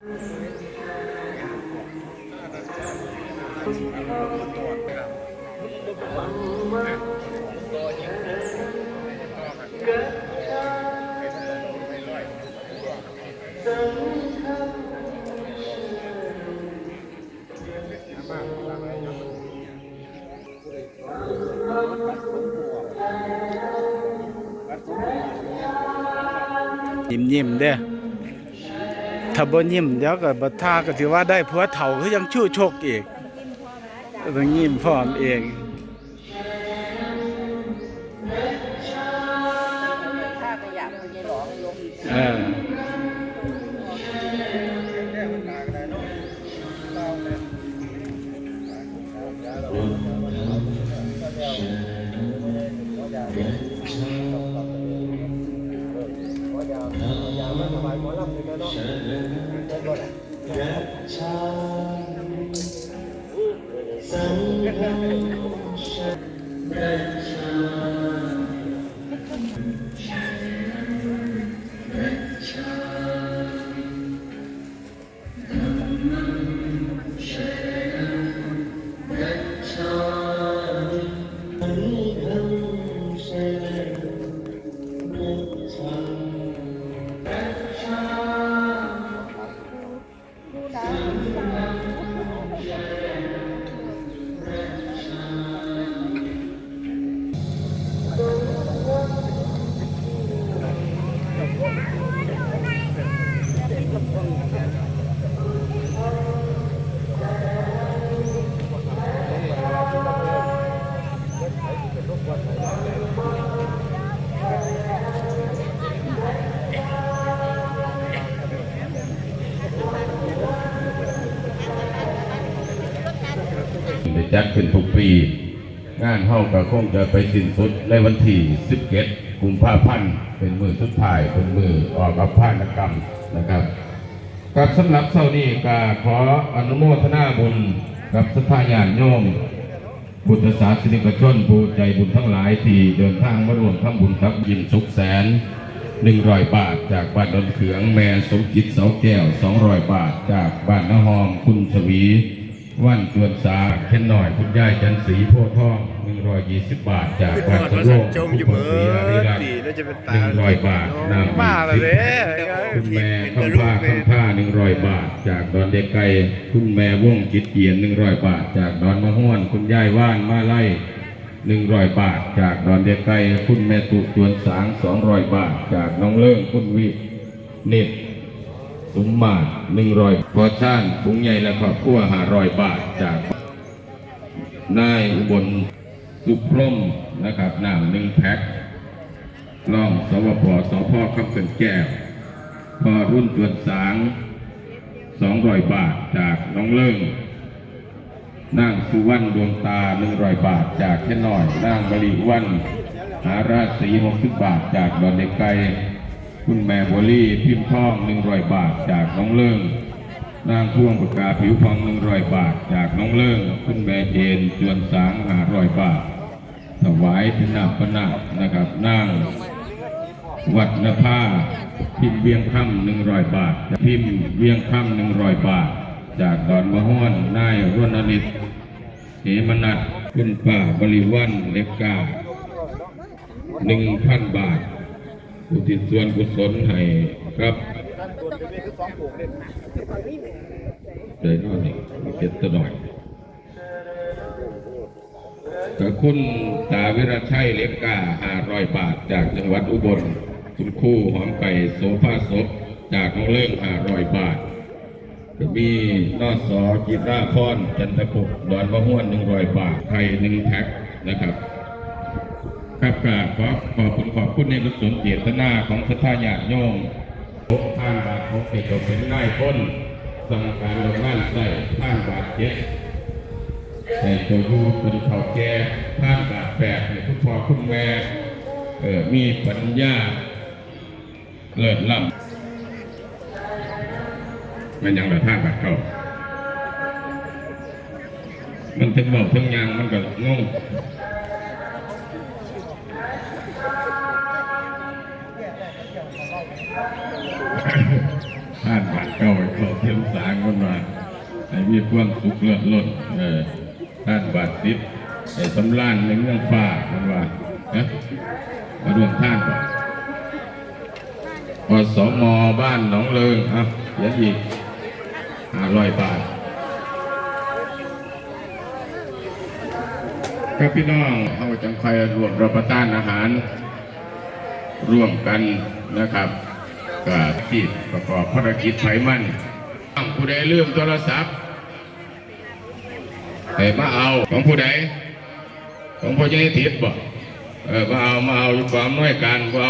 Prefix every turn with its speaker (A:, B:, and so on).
A: ยิ้มยิ้มๆเด้อ ถ้าบ่ยิ้มเดี๋ยวก็บ่ท่าก็ถือว่าได้ผัวเฒ่าคือยังชู้ชกอีกต้องยิ้มพร้อมเอง
B: ถ้าไปออกลง
A: เออ
C: बोला रक्षा จัดขึ้นทุกปี งานเฮาก็คงจะไปสิ้นสุดในวันที่17กุมภาพันธ์เป็นมือสุดท้ายเป็นมือออกกับพานกรรมนะครับกับสำหรับเช้านี้ก็ขออนุโมทนาบุญกับสถาญาณโยมพุทธศาสนิกชนผู้ใจบุญทั้งหลายที่เดินทางมาร่วมทำบุญกับยินสุขแสนหนึ่งร้อยบาท จากบ้านดอนเขืองแม่สมจิตเสาแก้วสองร้อยบาท จากบ้านนาหอมคุณชวี ว่านจวนสาแค่นหน่อยคุณย่ายจันสีโพธิ์ทองหนึ่งร้อยยี่สิบบาทจากบ้านสะโลก
A: จมอยู่
C: คุณ
A: เบิ
C: ศรีอาริ
A: ด
C: รัตน์
A: ดีแล้วจะเป็น
C: ห
A: ตา
C: นึ่งร้อยบาทน้ำ
A: มาแล้วเด้
C: คุณแม่คำผ้าคำผ้าหนึ่งร้อยบาท จากดอนเด็กไก่คุณแม่ว่องจิตเกียนหนึ่งร้อยบาท จากดอนมะฮ้วนคุณยายว่านมาไล่หนึ่งร้อยบาท จากดอนเด็กไก่คุณแม่ตุจวนสางสองร้อยบาท จากน้องเลิ่งคุณวิเน็ต สมมาตหนึ่งร้อยพอช่างถุงใหญ่และครอบครัวห้าร้อยบาทจากนายอุบลสุพรหมนะครับน้ำหนึ่งแพ็คร่องสวพสพคำเกินแก้วพอรุ่นตรวจสางสองร้อยบาทจากน้องเลิงนางสุวรรณดวงตาหนึ่งร้อยบาทจากแค่น้อยนางบริวันหาราชสีหกสิบบาทจากดอนเด็กไก่ คุณแม่บลี่พิมพ์ทองหนึ่งร้อยบาทจากน้องเลิงนางพ่วงปากกาผิวทองหนึ่งร้อยบาท จากน้องเลิงคุณแม่เจนจวนสางหาร้อยบาทถวายพินาพนานะครับนั่งวัดนภาพิมพ์เวียงค่ำหนึ่งร้อยบาทพิมพ์เวียงค่ำหนึ่งร้อยบาท จากดอนมะฮ้วนนายรณนิตเหมนัทคุณป้าบริวันเล็กกาหนึ่งพันบาท อุทิศส่วนกุศลให้ครับเดินนอนนี่เจ็ดตะหน่อยกับคุณตาวิรชัยเล็กกาห้าร้อยบาทจากจังหวัดอุบลคุณคู่หอมไก่โสภาศพจากน้องเลื่องห้าร้อยบาทก็มีนอสอกีตาร์พรจันทปุกดอนมะม่วนหนึ่งร้อยบาทไทยหนึ่งแพ็คนะครับ ครับกราบขอขอบคุณขอบคุณในกุศลเจตนาของสถาญาติโยมพบท่านบาทพบเอกเป็นนายพ้นสั่งการลงงานใส่ท่านบาทเจ็ดแต่ตัวยูเป็นเขาแก่ท่านบาดแปดเนี่ยคุณพ่อคุณแม่เออมีปัญญาเลิศล้ำมันยังแบบท่านบาดเขามันถึงบอกถึงยังมันก็งง ท่านบาดเก้าให้เขาเทียมสางคนมาให้มีความสุขเลิศล้นเออท่านบาดซิบให้สำล้านในเมืองฟ้าคนว่าเนะมาร่วมท่านก่อนอสมบ้านหนองเลิงอะเขียนอีกห้าร้อยบาทครับพี่น้องเอาจังคอยรวมรับประทานอาหารร่วมกันนะครับ กับที่ประกอบภารกิจไฟมันผู้ใดลืมโทรศัพท์ไปมาเอาของผู้ใดของพ่อใหญ่ทิศบ่เออมาเอามาเอาอยู่ความน้อยการบ่า